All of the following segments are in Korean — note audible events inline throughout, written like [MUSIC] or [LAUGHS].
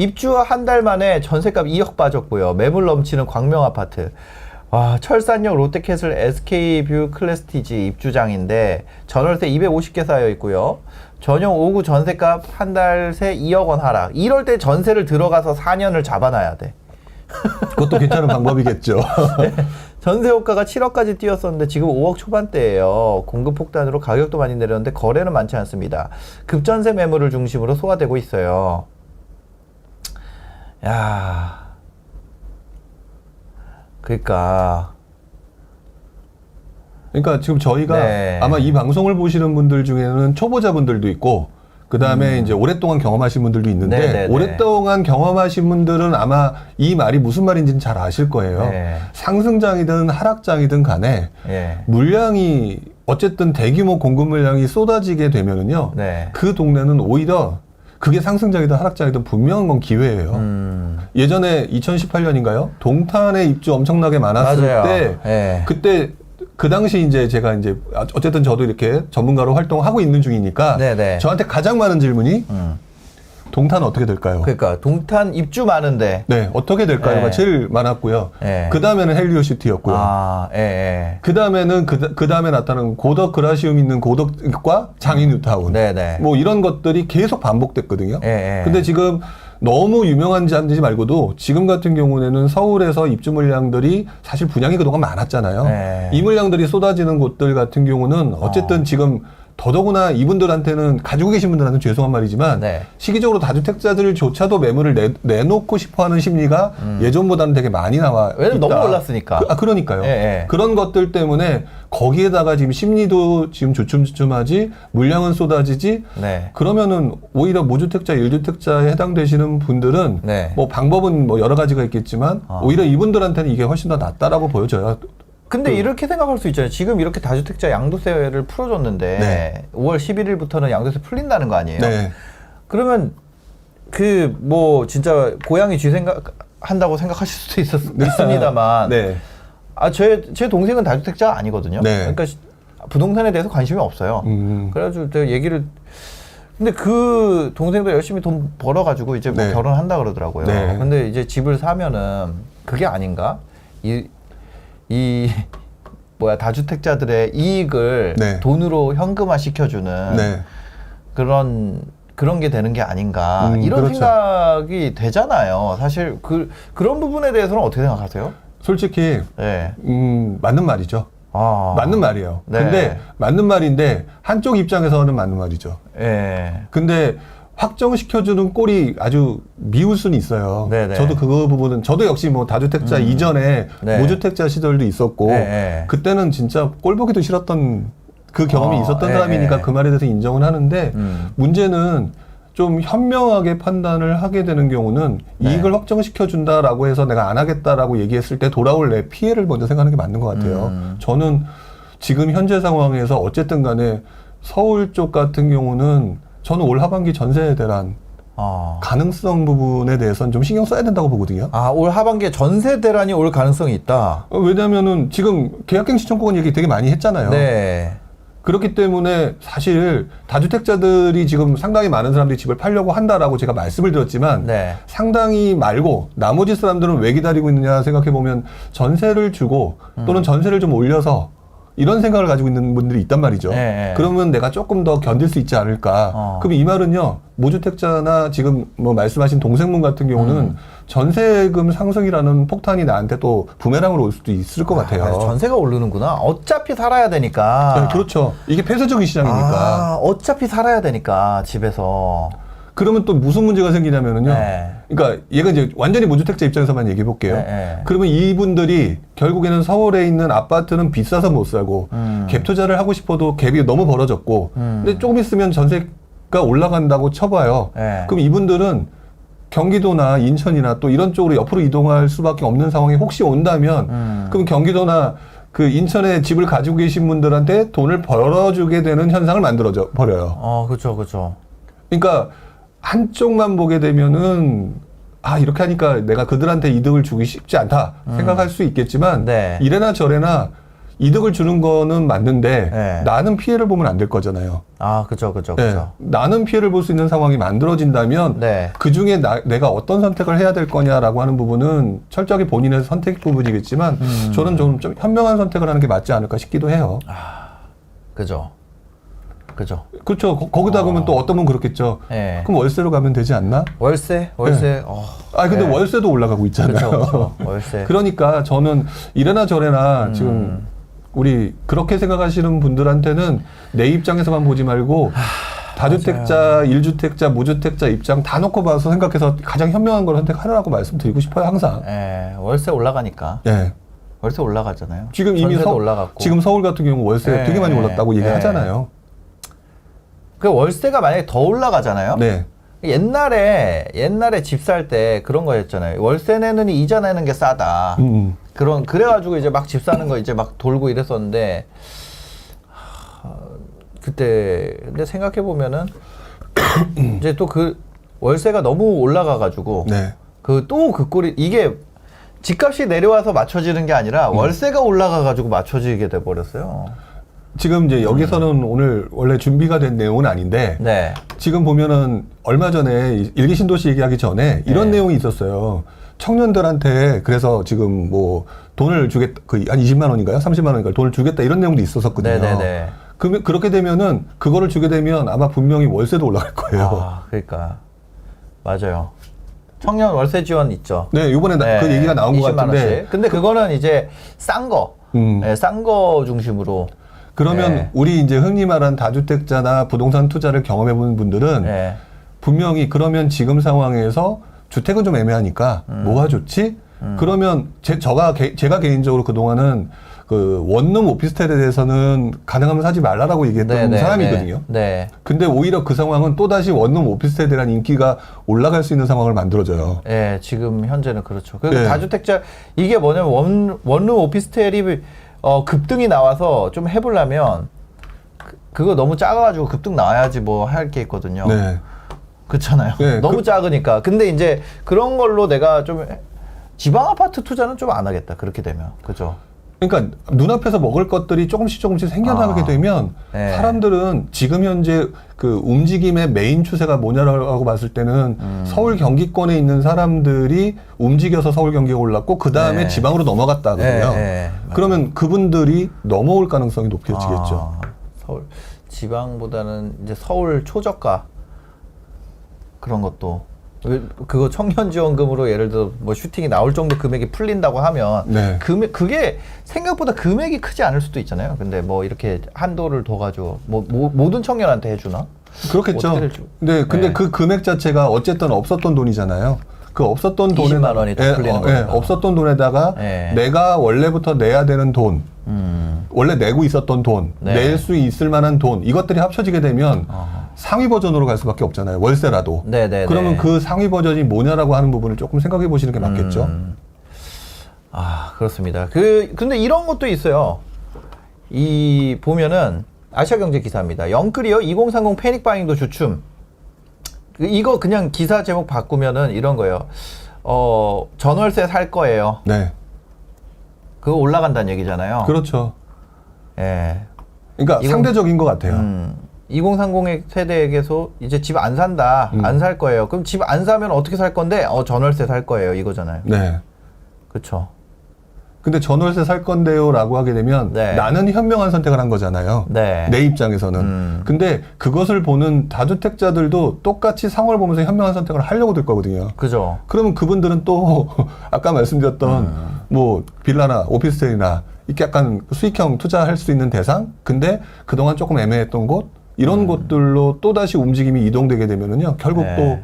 입주 한 달 만에 전세값 2억 빠졌고요. 매물 넘치는 광명 아파트. 와, 철산역 롯데캐슬 SK뷰 클래스티지 입주장인데 전월세 250개 쌓여 있고요. 전용 5구 전세값 한 달 새 2억 원 하락. 이럴 때 전세를 들어가서 4년을 잡아놔야 돼. [LAUGHS] 그것도 괜찮은 방법이겠죠. 전세 호가가 7억까지 뛰었었는데 지금 5억 초반대예요. 공급 폭탄으로 가격도 많이 내렸는데 거래는 많지 않습니다. 급전세 매물을 중심으로 소화되고 있어요. 야. 그러니까 그러니까 지금 저희가 네. 아마 이 방송을 보시는 분들 중에는 초보자분들도 있고 그 다음에 이제 오랫동안 경험하신 분들도 있는데 음. 네네네. 오랫동안 경험하신 분들은 아마 이 말이 무슨 말인지는 잘 아실 거예요. 네. 상승장이든 하락장이든 간에 예. 물량이 어쨌든 대규모 공급 물량이 쏟아지게 되면은요. 네. 그 동네는 오히려 그게 상승장이든 하락장이든 분명한 건 기회예요. 음. 예전에 2018년인가요? 동탄에 입주 엄청나게 많았을 맞아요. 때 예. 그때 그 당시 이제 제가 이제 어쨌든 저도 이렇게 전문가로 활동하고 있는 중이니까 네네. 저한테 가장 많은 질문이 음. 동탄 어떻게 될까요? 그러니까 동탄 입주 많은데 네, 어떻게 될까요가 네. 제일 많았고요. 네. 그 다음에는 헬리오시티였고요. 아, 예, 예. 그 다음에는 그, 그 다음에 나타나는 고덕 그라시움 있는 고덕과 장인뉴타운. 네 네. 뭐 이런 것들이 계속 반복됐거든요. 예, 예. 근데 지금 너무 유명한지 안 되지 말고도 지금 같은 경우에는 서울에서 입주 물량들이 사실 분양이 그동안 많았잖아요. 네. 이 물량들이 쏟아지는 곳들 같은 경우는 어쨌든 지금 더더구나 이분들한테는 가지고 계신 분들한테는 죄송한 말이지만 네. 시기적으로 다주택자들조차도 매물을 내, 내놓고 싶어하는 심리가 예전보다는 되게 많이 나와 음. 왜냐면 있다. 너무 올랐으니까. 그, 아 그러니까요. 예, 예. 그런 것들 때문에 거기에다가 지금 심리도 지금 주춤주춤하지 물량은 쏟아지지 네. 그러면은 오히려 무주택자, 일주택자에 해당되시는 분들은 네. 뭐 방법은 뭐 여러 가지가 있겠지만 아. 오히려 이분들한테는 이게 훨씬 더 낫다라고 보여져요. 근데 이렇게 생각할 수 있잖아요. 지금 이렇게 다주택자 양도세를 풀어줬는데 네. 5월 11일부터는 양도세 풀린다는 거 아니에요? 네. 그러면 그 뭐 진짜 고양이 쥐 생각 한다고 생각하실 수도 있었, [LAUGHS] 있습니다만 네. 아제 제 동생은 다주택자 아니거든요. 네. 그러니까 시- 부동산에 대해서 관심이 없어요. 음. 그래가지고 제가 얘기를 근데 그 동생도 열심히 돈 벌어가지고 이제 뭐 네. 결혼한다 그러더라고요. 네. 근데 이제 집을 사면은 그게 아닌가? 이, 이 [LAUGHS] 뭐야 다주택자들의 이익을 네. 돈으로 현금화 시켜주는 네. 그런 그런 게 되는 게 아닌가 음, 이런 그렇죠. 생각이 되잖아요. 사실 그 그런 부분에 대해서는 어떻게 생각하세요? 솔직히 네. 음, 맞는 말이죠. 아. 맞는 말이에요. 네. 근데 맞는 말인데 한쪽 입장에서는 맞는 말이죠. 예. 근데 확정시켜주는 꼴이 아주 미울 수는 있어요. 네네. 저도 그거 부분은 저도 역시 뭐 다주택자 이전에 네. 무주택자 시절도 있었고 네, 네. 그때는 진짜 꼴 보기도 싫었던 그 경험이 어, 있었던 네, 사람이니까 네. 그 말에 대해서 인정은 하는데 음. 문제는 좀 현명하게 판단을 하게 되는 경우는 네. 이익을 확정시켜 준다라고 해서 내가 안 하겠다라고 얘기했을 때 돌아올 내 피해를 먼저 생각하는 게 맞는 것 같아요. 음. 저는 지금 현재 상황에서 어쨌든 간에 서울 쪽 같은 경우는 저는 올 하반기 전세 대란 아. 가능성 부분에 대해서는 좀 신경 써야 된다고 보거든요. 아, 올 하반기에 전세 대란이 올 가능성이 있다. 어, 왜냐면은 지금 계약갱신 청구권 얘기 되게 많이 했잖아요. 네. 그렇기 때문에 사실 다주택자들이 지금 상당히 많은 사람들이 집을 팔려고 한다라고 제가 말씀을 드렸지만 네. 상당히 말고 나머지 사람들은 왜 기다리고 있느냐 생각해 보면 전세를 주고 음. 또는 전세를 좀 올려서 이런 생각을 가지고 있는 분들이 있단 말이죠. 네, 네. 그러면 내가 조금 더 견딜 수 있지 않을까. 어. 그럼 이 말은요, 무주택자나 지금 뭐 말씀하신 동생분 같은 경우는 음. 전세금 상승이라는 폭탄이 나한테 또 부메랑으로 올 수도 있을 것 같아요. 아, 전세가 오르는구나. 어차피 살아야 되니까. 네, 그렇죠. 이게 폐쇄적인 시장이니까. 아, 어차피 살아야 되니까 집에서. 그러면 또 무슨 문제가 생기냐면은요. 네. 그러니까 얘가 이제 완전히 무주택자 입장에서만 얘기해 볼게요. 네, 네. 그러면 이분들이 결국에는 서울에 있는 아파트는 비싸서 못 사고 음. 갭 투자를 하고 싶어도 갭이 너무 벌어졌고 음. 근데 조금 있으면 전세가 올라간다고 쳐봐요. 네. 그럼 이분들은 경기도나 인천이나 또 이런 쪽으로 옆으로 이동할 수밖에 없는 상황이 혹시 온다면 음. 그럼 경기도나 그 인천에 집을 가지고 계신 분들한테 돈을 벌어주게 되는 현상을 만들어져 버려요. 어, 그렇죠, 그렇죠. 그러니까 한쪽만 보게 되면은 아 이렇게 하니까 내가 그들한테 이득을 주기 쉽지 않다 생각할 수 있겠지만 음. 네. 이래나 저래나 이득을 주는 거는 맞는데 네. 나는 피해를 보면 안 될 거잖아요. 아, 그죠, 그죠, 예, 그죠. 나는 피해를 볼 수 있는 상황이 만들어진다면 네. 그 중에 나- 내가 어떤 선택을 해야 될 거냐라고 하는 부분은 철저하게 본인의 선택 부분이겠지만 음. 저는 좀, 좀 현명한 선택을 하는 게 맞지 않을까 싶기도 해요. 그죠. 그죠. 그렇죠. 거, 기다 보면 또 어떤 분 그렇겠죠. 예. 그럼 월세로 가면 되지 않나? 월세, 월세. 어. 아 근데 네. 월세도 올라가고 있잖아요. 그죠, 그죠. 월세. [LAUGHS] 그러니까 저는 이래나 저래나 음. 지금 우리 그렇게 생각하시는 분들한테는 내 입장에서만 보지 말고 다주택자, 일주택자 무주택자 입장 다 놓고 봐서 생각해서 가장 현명한 걸 선택하라고 말씀드리고 싶어요 항상. 예, 월세 올라가니까. 예. 월세 올라가잖아요. 지금 이미 서, 올라갔고. 지금 서울 같은 경우 월세 네. 되게 많이 올랐다고 네. 얘기하잖아요. 그 월세가 만약에 더 올라가잖아요. 네. 옛날에 옛날에 집 살 때 그런 거였잖아요. 월세 내는 이 이자 내는 게 싸다. 음. 그런 그래가지고 이제 막 집 사는 거 이제 막 돌고 이랬었는데 하, 그때 근데 생각해 보면은 [COUGHS] 이제 또 그 월세가 너무 올라가가지고 네. 그 또 그 꼴이 이게 집값이 내려와서 맞춰지는 게 아니라 음. 월세가 올라가가지고 맞춰지게 돼 버렸어요. 지금 이제 여기서는 오늘 원래 준비가 된 내용은 아닌데 네. 지금 보면은 얼마 전에 이- 일기 신도시 얘기하기 전에 이런 네. 내용이 있었어요. 청년들한테 그래서 지금 뭐 돈을 주겠다 그한 20만 원인가요? 30만 원인가요? 돈을 주겠다 이런 내용도 있었었거든요. 네네네. 그러면 그렇게 되면은 그거를 주게 되면 아마 분명히 월세도 올라갈 거예요. 아, 그러니까 맞아요. 청년 월세 지원 있죠. 네, 이번에 나- 그 네, 얘기가 나온 것 20만 같은데 원씩. 근데 그거는 이제 싼 거, 음. 네, 싼거 중심으로. 그러면 네. 우리 이제 흔히 말하는 다주택자나 부동산 투자를 경험해 본 분들은 네. 분명히 그러면 지금 상황에서 주택은 좀 애매하니까 음. 뭐가 좋지? 그러면 제, 저가 개- 제가 개인적으로 그 동안은 그 원룸 오피스텔에 대해서는 가능하면 사지 말라라고 얘기했던 사람이거든요. 네. 근데 오히려 그 상황은 또 다시 원룸 오피스텔에 대한 인기가 올라갈 수 있는 상황을 만들어줘요. 네, 지금 현재는 그렇죠. 그리고 네. 다주택자 이게 뭐냐면 원, 원룸 오피스텔이 어, 급등이 나와서 좀 해보려면 그, 그거 너무 작아가지고 급등 나와야지 뭐 할 게 있거든요. 네. 그렇잖아요. 네, 너무 그- 작으니까. 근데 이제 그런 걸로 내가 좀 지방 아파트 투자는 좀 안 하겠다. 그렇게 되면. 그죠? 그러니까 눈앞에서 먹을 것들이 조금씩 조금씩 생겨나게 아. 되면 네. 사람들은 지금 현재 그 움직임의 메인 추세가 뭐냐라고 봤을 때는 음. 서울 경기권에 있는 사람들이 움직여서 서울 경기가 올랐고 그 다음에 네. 지방으로 넘어갔다거든요. 네, 네, 그러면 그분들이 넘어올 가능성이 높아지겠죠. 아, 서울 지방보다는 이제 서울 초저가 그런 것도 왜- 그거 청년 지원금으로 예를 들어 뭐 슈팅이 나올 정도 금액이 풀린다고 하면 네. 금액 그게 생각보다 금액이 크지 않을 수도 있잖아요. 근데 뭐 이렇게 한도를 둬 가지고 뭐, 모- 모든 청년한테 해주나? 그렇겠죠. 네, 근데 네. 그 금액 자체가 어쨌든 없었던 돈이잖아요. 그 없었던 돈에 20만 원이 더 풀리는 어, 거니까. 없었던 돈에다가 예. 내가 원래부터 내야 되는 돈, 음. 원래 내고 있었던 돈, 네. 낼 수 있을 만한 돈 이것들이 합쳐지게 되면 어허. 상위 버전으로 갈 수밖에 없잖아요. 월세라도. 네네네. 그러면 그 상위 버전이 뭐냐라고 하는 부분을 조금 생각해 보시는 게 맞겠죠. 음. 아 그렇습니다. 그 근데 이런 것도 있어요. 이 보면은 아시아 경제 기사입니다. 영끌이요 2030 패닉 바잉도 주춤. 그 이거 그냥 기사 제목 바꾸면은 이런 거예요. 어 전월세 살 거예요. 네, 그거 올라간다는 얘기잖아요. 그렇죠. 예. 그러니까 이건- 상대적인 것 같아요. 음. 2030 세대에게서 이제 집 안 산다, 음. 안살 거예요. 그럼 집 안 사면 어떻게 살 건데? 어 전월세 살 거예요. 이거잖아요. 네. 그렇죠. 근데 전월세 살 건데요라고 하게 되면 네. 나는 현명한 선택을 한 거잖아요. 네. 내 입장에서는. 음. 근데 그것을 보는 다주택자들도 똑같이 상황을 보면서 현명한 선택을 하려고 들 거거든요. 그죠. 그러면 그분들은 또 [LAUGHS] 아까 말씀드렸던 음. 뭐 빌라나 오피스텔이나 이렇게 약간 수익형 투자할 수 있는 대상 근데 그동안 조금 애매했던 곳 이런 곳들로 또 다시 움직임이 이동되게 되면은요 결국 음. 네. 또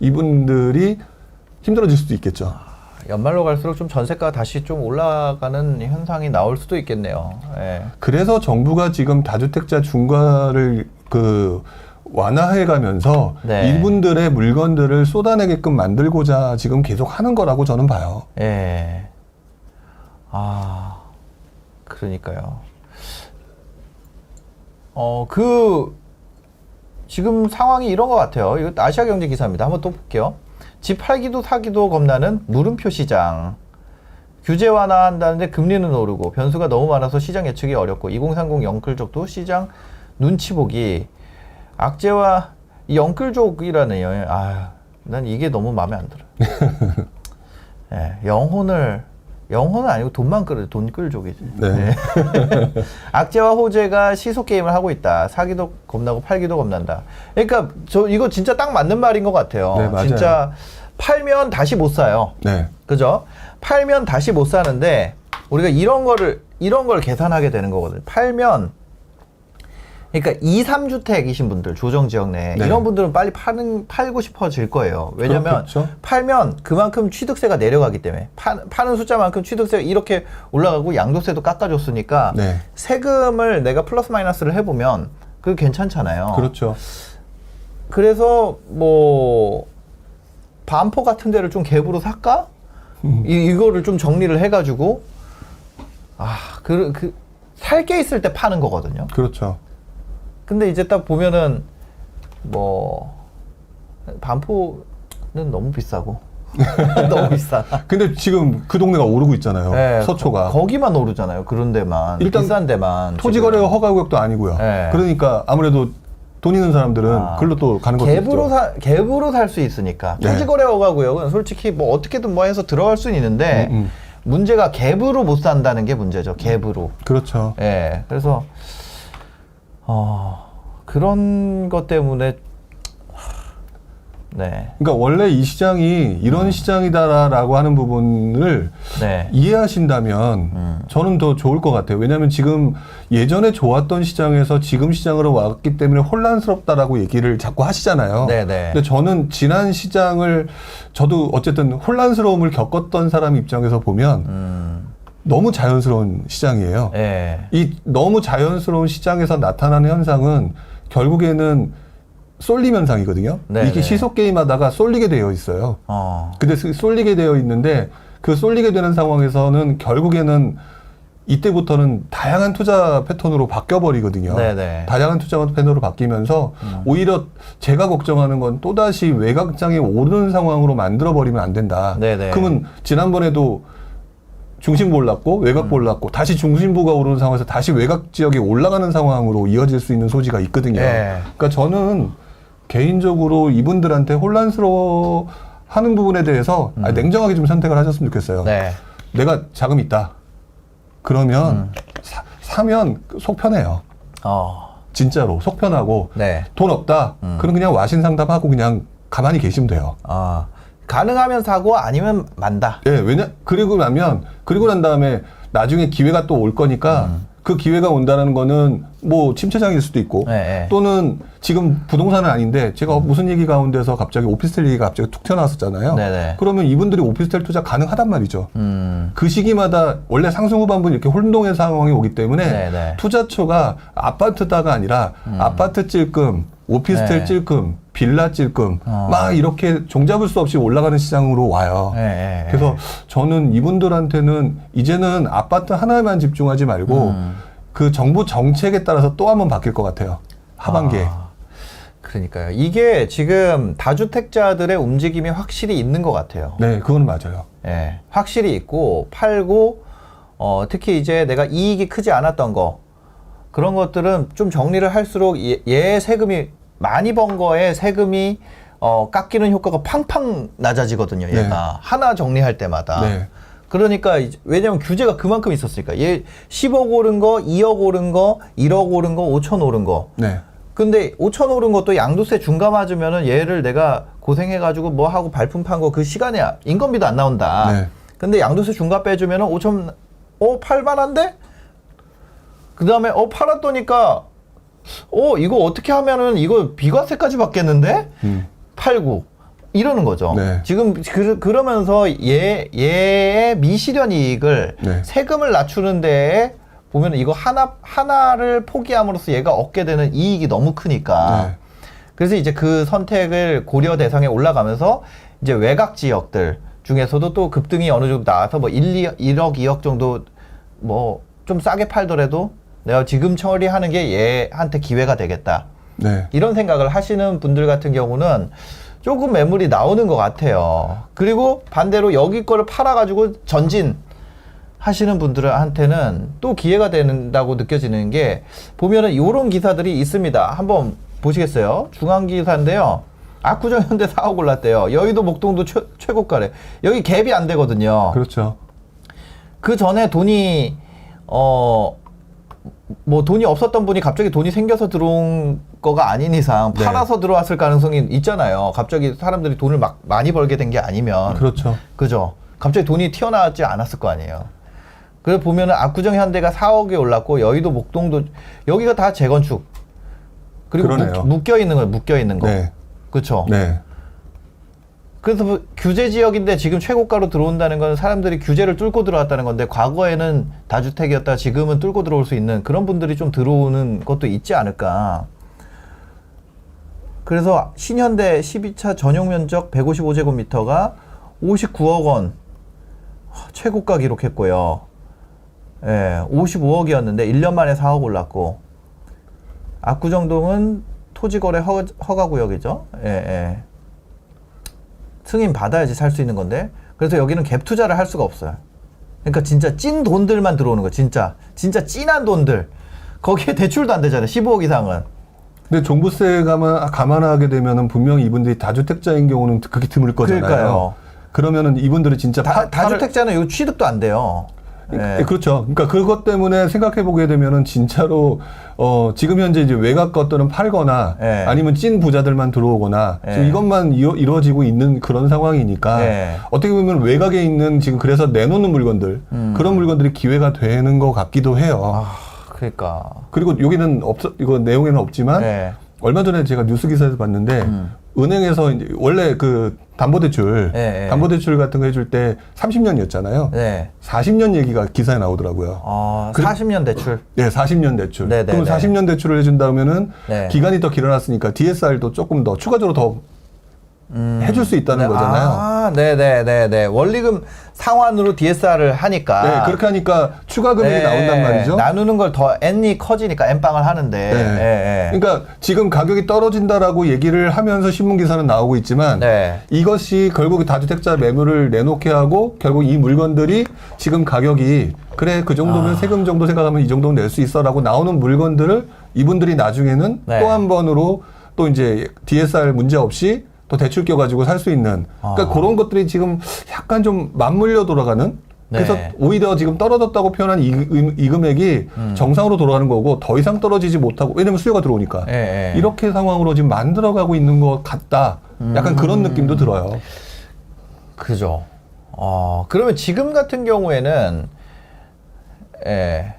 이분들이 힘들어질 수도 있겠죠. 연말로 갈수록 좀 전세가 다시 좀 올라가는 현상이 나올 수도 있겠네요. 예. 그래서 정부가 지금 다주택자 중과를 그 완화해 가면서 네. 이분들의 물건들을 쏟아내게끔 만들고자 지금 계속 하는 거라고 저는 봐요. 예. 아, 그러니까요. 어, 그, 지금 상황이 이런 것 같아요. 이거 아시아 경제 기사입니다. 한번 또 볼게요. 집 팔기도 사기도 겁나는 물음표 시장. 규제 완화한다는데 금리는 오르고 변수가 너무 많아서 시장 예측이 어렵고 2030 영끌족도 시장 눈치 보기 악재와 이여 아, 난 이게 너무 마음에 안 들어. [LAUGHS] 예, 영혼을 영혼은 아니고 돈만 끌어 돈 끌족이지. 네. [LAUGHS] 악재와 호재가 시속 게임을 하고 있다. 사기도 겁나고 팔기도 겁난다. 그러니까 저 이거 진짜 딱 맞는 말인 것 같아요. 네, 맞아요. 진짜 팔면 다시 못 사요. 네. 그죠? 팔면 다시 못 사는데 우리가 이런 거를 이런 걸 계산하게 되는 거거든요. 팔면 그러니까 2, 3주택이신 분들 조정 지역 내에 네. 이런 분들은 빨리 파는 팔고 싶어질 거예요. 왜냐면 그렇겠죠. 팔면 그만큼 취득세가 내려가기 때문에 파, 파는 숫자만큼 취득세가 이렇게 올라가고 양도세도 깎아줬으니까 네. 세금을 내가 플러스 마이너스를 해보면 그게 괜찮잖아요. 그렇죠. 그래서 뭐 반포 같은 데를 좀 갭으로 살까? 음. 이, 이거를 좀 정리를 해가지고 아그 그살게 있을 때 파는 거거든요. 그렇죠. 근데 이제 딱 보면은 뭐 반포는 너무 비싸고 [LAUGHS] 너무 비싸. 근데 지금 그 동네가 오르고 있잖아요. 네, 서초가. 거, 기만 오르잖아요. 그런 데만 일단 비싼 데만 토지 지금. 거래가 허가 구역도 아니고요. 네. 그러니까 아무래도 돈 있는 사람들은 아. 글로 또 가는 것도 갭으로. 사 갭으로 살 수 있으니까 네. 토지 거래 허가 구역은 솔직히 뭐 어떻게든 뭐 해서 들어갈 수는 있는데 음, 음. 문제가 갭으로 못 산다는 게 문제죠. 갭으로. 그렇죠. 예. 그래서 어 그런 것 때문에 네. 그러니까 원래 이 시장이 이런 시장이다라고 하는 부분을 네. 이해하신다면 음. 저는 더 좋을 것 같아요. 왜냐하면 지금 예전에 좋았던 시장에서 지금 시장으로 왔기 때문에 혼란스럽다라고 얘기를 자꾸 하시잖아요. 네네. 근데 저는 지난 시장을 저도 어쨌든 혼란스러움을 겪었던 사람 입장에서 보면 음. 너무 자연스러운 시장이에요. 예. 이 너무 자연스러운 시장에서 나타나는 현상은 결국에는 쏠림 현상이거든요. 네네. 이게 시속 게임하다가 쏠리게 되어 있어요. 어. 근데 그 쏠리게 되어 있는데 그 쏠리게 되는 상황에서는 결국에는 이때부터는 다양한 투자 패턴으로 바뀌어 버리거든요. 네네. 다양한 투자 패턴으로 바뀌면서 오히려 제가 걱정하는 건 또다시 외곽장에 오르는 상황으로 만들어 버리면 안 된다. 네네. 그러면 지난번에도 중심부 올랐고 음. 외곽부 올랐고 다시 중심부가 오르는 상황에서 다시 외곽 지역이 올라가는 상황으로 이어질 수 있는 소지가 있거든요. 네. 그러니까 저는 개인적으로 이분들한테 혼란스러워 하는 부분에 대해서 아니, 냉정하게 좀 선택을 하셨으면 좋겠어요. 음. 네. 내가 자금 있다. 그러면 음. 사, 사면 속 편해요. 어. 진짜로 속 편하고 네. 돈 없다. 음. 그럼 그냥 와신 상담하고 그냥 가만히 계시면 돼요. 아. 가능하면 사고 아니면 만다. 예, 왜냐 그리고 나면 그리고 난 다음에 나중에 기회가 또 올 거니까 음. 그 기회가 온다는 거는 뭐 침체장일 수도 있고 네, 네. 또는 지금 부동산은 아닌데 제가 무슨 얘기 가운데서 갑자기 오피스텔 얘기가 갑자기 툭 튀어나왔었잖아요. 네 네. 그러면 이분들이 오피스텔 투자 가능하단 말이죠. 음. 그 시기마다 원래 상승 후반부 이렇게 혼동의 상황이 오기 때문에 네 네. 투자처가 아파트다가 아니라 아파트 찔끔, 오피스텔 네. 찔끔, 빌라 찔끔 어. 막 이렇게 종잡을 수 없이 올라가는 시장으로 와요. 네, 네, 그래서 저는 이분들한테는 이제는 아파트 하나에만 집중하지 말고 음. 그 정부 정책에 따라서 또 한 번 바뀔 것 같아요. 하반기에. 아, 그러니까요. 이게 지금 다주택자들의 움직임이 확실히 있는 것 같아요. 네, 그건 맞아요. 예, 확실히 있고 팔고 어, 특히 이제 내가 이익이 크지 않았던 거 그런 것들은 좀 정리를 할수록 얘, 얘 세금이 많이 번 거에 세금이 어, 깎이는 효과가 팡팡 낮아지거든요. 얘가 네. 하나 정리할 때마다. 네. 그러니까 왜냐면 규제가 그만큼 있었으니까 얘 10억 오른 거, 2억 오른 거, 1억 오른 거, 5천 오른 거. 네. 근데 5천 오른 것도 양도세 중과 맞으면은 얘를 내가 고생해가지고 뭐 하고 발품 판 거 그 시간에 인건비도 안 나온다. 네. 근데 양도세 중과 빼주면은 5천, 어, 팔만한데? 그 다음에, 어, 팔았더니까, 어, 이거 어떻게 하면은 이거 비과세까지 받겠는데? 음. 팔고. 이러는 거죠. 네. 지금 그, 그러면서 얘, 얘의 미실현 이익을 네. 세금을 낮추는 데에 보면 이거 하나, 하나를 포기함으로써 얘가 얻게 되는 이익이 너무 크니까. 네. 그래서 이제 그 선택을 고려 대상에 올라가면서 이제 외곽 지역들 중에서도 또 급등이 어느 정도 나와서 뭐 1, 2, 1억, 2억 정도 뭐 좀 싸게 팔더라도 내가 지금 처리하는 게 얘한테 기회가 되겠다. 네. 이런 생각을 하시는 분들 같은 경우는 조금 매물이 나오는 것 같아요. 그리고 반대로 여기 거를 팔아가지고 전진 하시는 분들한테는 또 기회가 된다고 느껴지는 게 보면은 요런 기사들이 있습니다. 한번 보시겠어요? 중앙 기사인데요. 압구정 현대 4억 올랐대요. 여의도 목동도 최, 최고가래. 여기 갭이 안 되거든요. 그렇죠. 그 전에 돈이 어 뭐 돈이 없었던 분이 갑자기 돈이 생겨서 들어온 거가 아닌 이상 네. 팔아서 들어왔을 가능성이 있잖아요. 갑자기 사람들이 돈을 막 많이 벌게 된 게 아니면 그렇죠. 그죠? 갑자기 돈이 튀어나왔지 않았을 거 아니에요. 그래 보면은 압구정 현대가 4억에 올랐고 여의도 목동도 여기가 다 재건축 그리고 그러네요. 묶, 여 있는 거예요. 묶여 있는 거. 네. 그렇죠. 네. 그래서 뭐 규제 지역인데 지금 최고가로 들어온다는 건 사람들이 규제를 뚫고 들어왔다는 건데 과거에는 다주택이었다 지금은 뚫고 들어올 수 있는 그런 분들이 좀 들어오는 것도 있지 않을까. 그래서 신현대 12차 전용 면적 155제곱미터가 59억 원 하, 최고가 기록했고요. 예, 55억이었는데 1년 만에 4억 올랐고 압구정동은 토지거래 허, 허가구역이죠. 예, 예. 승인 받아야지 살 수 있는 건데 그래서 여기는 갭 투자를 할 수가 없어요. 그러니까 진짜 찐 돈들만 들어오는 거 진짜 진짜 찐한 돈들 거기에 [LAUGHS] 대출도 안 되잖아요. 15억 이상은. 근데 종부세 감안, 감안하게 되면은 분명히 이분들이 다주택자인 경우는 극히 드물 거잖아요. 그러니까요. 그러면은 이분들이 진짜 다, 파- 다주택자는 요 취득도 안 돼요. 예, 예. 그렇죠. 그러니까 그것 때문에 생각해 보게 되면은 진짜로 어 지금 현재 이제 외곽 것들은 팔거나 예. 아니면 찐 부자들만 들어오거나 예. 지금 이것만 이어, 이루어지고 있는 그런 상황이니까 예. 어떻게 보면 외곽에 있는 지금 그래서 내놓는 물건들 음. 그런 물건들이 기회가 되는 것 같기도 해요. 아, 그러니까. 그리고 여기는 없 이거 내용에는 없지만 예. 얼마 전에 제가 뉴스 기사에서 봤는데 음. 은행에서 이제 원래 그 담보대출 예, 예. 담보대출 같은 거 해줄 때 30년이었잖아요. 네. 40년 얘기가 기사에 나오더라고요. 어, 그래- 40년 대출. 네, 40년 대출. 네, 네, 그럼 네. 40년 대출을 해준다면은 네. 기간이 더 길어났으니까 DSR도 조금 더 추가적으로 더 음. 해줄 수 있다는 네, 거잖아요. 아, 네네네네. 원리금 상환으로 DSR을 하니까. 네, 그렇게 하니까 추가 금액이 네, 나온단 말이죠. 나누는 걸 더 N이 커지니까 N빵을 하는데. 네. 예, 예. 그러니까 지금 가격이 떨어진다라고 얘기를 하면서 신문 기사는 나오고 있지만 네. 이것이 결국 다주택자 매물을 내놓게 하고 결국 이 물건들이 지금 가격이 그래 그 아. 정도면 세금 정도 생각하면 이 정도는 낼 수 있어라고 나오는 물건들을 이분들이 나중에는 네. 또한 번으로 또 이제 DSR 문제 없이 또 대출 껴가지고 살 수 있는 그러니까 아. 그런 것들이 지금 약간 좀 맞물려 돌아가는 그래서 네. 오히려 지금 떨어졌다고 표현한 이, 이- 이 금액이 음. 정상으로 돌아가는 거고 더 이상 떨어지지 못하고 왜냐면 수요가 들어오니까 예, 예. 이렇게 상황으로 지금 만들어가고 있는 것 같다. 약간 그런 느낌도 들어요. 그죠. 어, 그러면 지금 같은 경우에는, 예.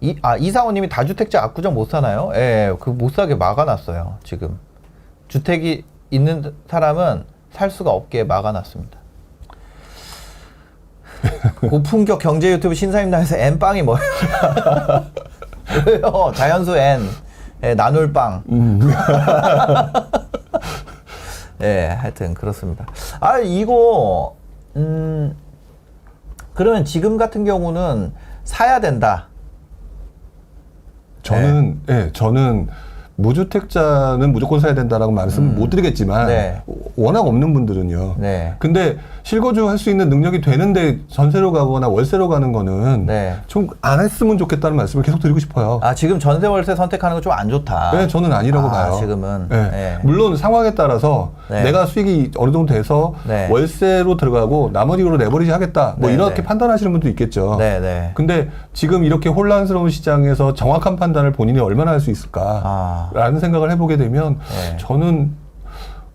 이, 아, 이상호님이 다주택자 압구정 못 사나요? 예, 그 못 사게 막아놨어요, 지금. 주택이 있는 사람은 살 수가 없게 막아놨습니다. [LAUGHS] 고품격 경제 유튜브 신사임당에서 N빵이 뭐예요? [LAUGHS] 왜요? 자연수 N. 예, 나눌빵. [LAUGHS] 예, 하여튼 그렇습니다. 아, 이거 음 그러면 지금 같은 경우는 사야 된다. 저는 예, 저는 무주택자는 무조건 사야 된다라고 말씀을 못 드리겠지만 네. 워낙 없는 분들은요. 네. 근데 실거주 할 수 있는 능력이 되는데 전세로 가거나 월세로 가는 거는 네. 좀안 했으면 좋겠다는 말씀을 계속 드리고 싶어요. 아, 지금 전세 월세 선택하는 거 좀 안 좋다. 네, 저는 아니라고 아, 봐요. 지금은. 네. 네. 물론 상황에 따라서 네. 내가 수익이 어느 정도 돼서 네. 월세로 들어가고 나머지로 내버리지 하겠다. 뭐 네, 이렇게 네. 판단하시는 분도 있겠죠. 네, 네. 근데 지금 이렇게 혼란스러운 시장에서 정확한 판단을 본인이 얼마나 할 수 있을까? 아. 라는 생각을 해보게 되면 네. 저는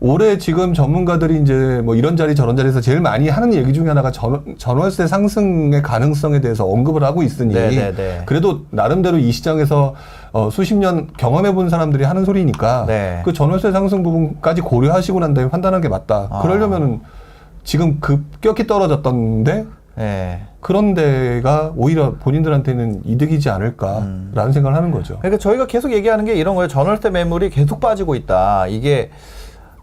올해 지금 전문가들이 이제 뭐 이런 자리 저런 자리에서 제일 많이 하는 얘기 중에 하나가 전, 전월세 상승의 가능성에 대해서 언급을 하고 있으니 네, 네, 네. 그래도 나름대로 이 시장에서 어, 수십 년 경험해 본 사람들이 하는 소리니까 네. 그 전월세 상승 부분까지 고려하시고 난 다음에 판단하는 게 맞다. 아. 그러려면은 지금 급격히 떨어졌던데 네. 그런 데가 오히려 본인들한테는 이득이지 않을까라는 생각을 하는 거죠. 그러니까 저희가 계속 얘기하는 게 이런 거예요. 전월세 매물이 계속 빠지고 있다. 이게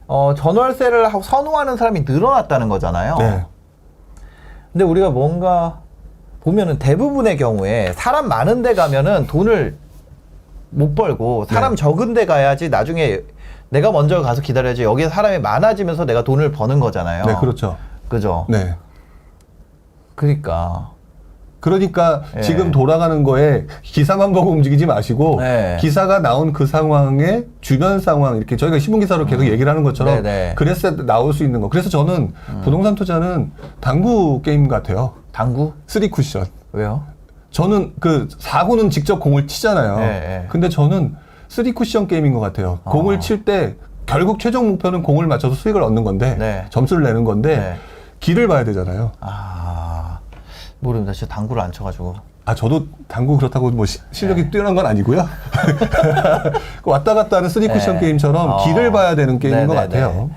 어, 전월세를 하고 선호하는 사람이 늘어났다는 거잖아요. 네. 근데 우리가 뭔가 보면은 대부분의 경우에 사람 많은 데 가면은 돈을 못 벌고 사람 네. 적은 데 가야지 나중에 내가 먼저 가서 기다려야지 여기에 사람이 많아지면서 내가 돈을 버는 거잖아요. 네, 그렇죠. 그죠? 네. 그러니까 그러니까 예. 지금 돌아가는 거에 기사만 보고 움직이지 마시고 네. 기사가 나온 그 상황의 주변 상황 이렇게 저희가 신문 기사로 계속 얘기를 하는 것처럼 음. 네네. 음. 그랬을 때 나올 수 있는 거. 그래서 저는 부동산 투자는 당구 게임 같아요. 당구? 쓰리 쿠션. 왜요? 저는 그 사구는 직접 공을 치잖아요. 네, 네. 근데 저는 쓰리 쿠션 게임인 것 같아요. 아. 공을 칠 때 결국 최종 목표는 공을 맞춰서 수익을 얻는 건데 네. 점수를 내는 건데 네. 길을 봐야 되잖아요. 아, 모릅니다. 진짜 당구를 안 쳐가지고. 아 저도 당구 그렇다고 뭐 시- 실력이 네. 뛰어난 건 아니고요. [LAUGHS] 그 왔다 갔다 하는 쓰리 쿠션 네. 게임처럼 어. 길을 봐야 되는 게임인 것 네네네. 같아요.